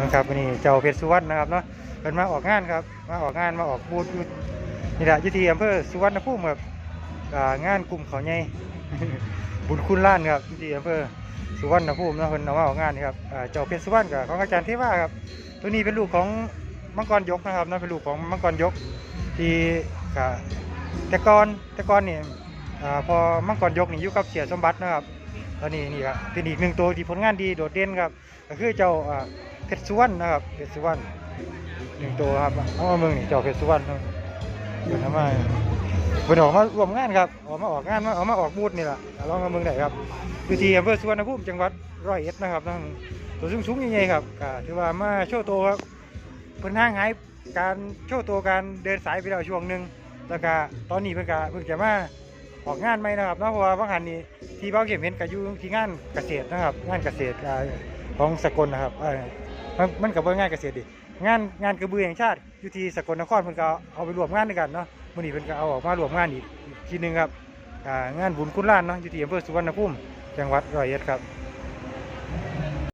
นะครับนนี้เจ้าเพชรสุวรรณนะครับเนาะเป็นมาออกงานครับมาออกงานมาออกบูธนี่แหละยุทีอำเภอสุวรรณภูมิครับอ่างานกลุ่มเขาใหญ่บุญคุณล้านครับยุทีอำเภอสุวรรณภูมินะเพิ่นเอามาออกงานนี่ครับเจ้าเพชรสุวรรณกับของอาจารย์เทว่าครับตัวนี้เป็นลูกของมังกรยกนะครับนะเป็นลูกของมังกรยกที่กะแต่ก่อนแต่ก่อนนี่อ่าพอมังกรยกนี่อยู่กับเสียสมบัตินะครับตอนนี้นี่ครับเป็นอีกหนึ่งตัวที่ผลงานดีโดดเด่นครับก็คือเจ้า เพชรสุวรรณนะครับเพชรสุวรรณหนึ่งตัวครับเอามาเมืองนี่เจ้าเพชรสุวรรณครับเพิ่นเอามาเพิ่นออกมาร่วมงานครับออกมาออกงานมาเอามาออกบูธนี่แหละลองมาเมืองไหนครับอยู่ที่อำเภอสุวรรณภูมิจังหวัดร้อยเอ็ดนะครับทั้งตัวสูงๆใหญ่ๆครับก็ถือว่ามาโชว์ตัวครับเพิ่นห่างหายการโชว์ตัวการเดินสายไปแล้วช่วงหนึ่งแล้วก็ตอนนี้เพิ่นก็เพิ่งจะมาออกงานใหมนะครับเนาะเพราะว่าบางหันนี่ที่เบ้าเก็บเห็นกับยู่ที่งานเกษตรนะครับ งานเกษตรของสกลนะครับ มันมันกับงานเกษตรดิงานงานกระบือแห่งชาติอยู่ที่สกลนครเพิ่นก็เอาไปรวมงานด้วยกันเนาะมื้อนี้เพิ่นก็เอาออกมารวมงานอีกทีหนึงครับอ่างานบุญคุณล้านเนาะอยู่ที่อำเภอสุวรรณภูมิจังหวัดร้อยเอ็ดครับ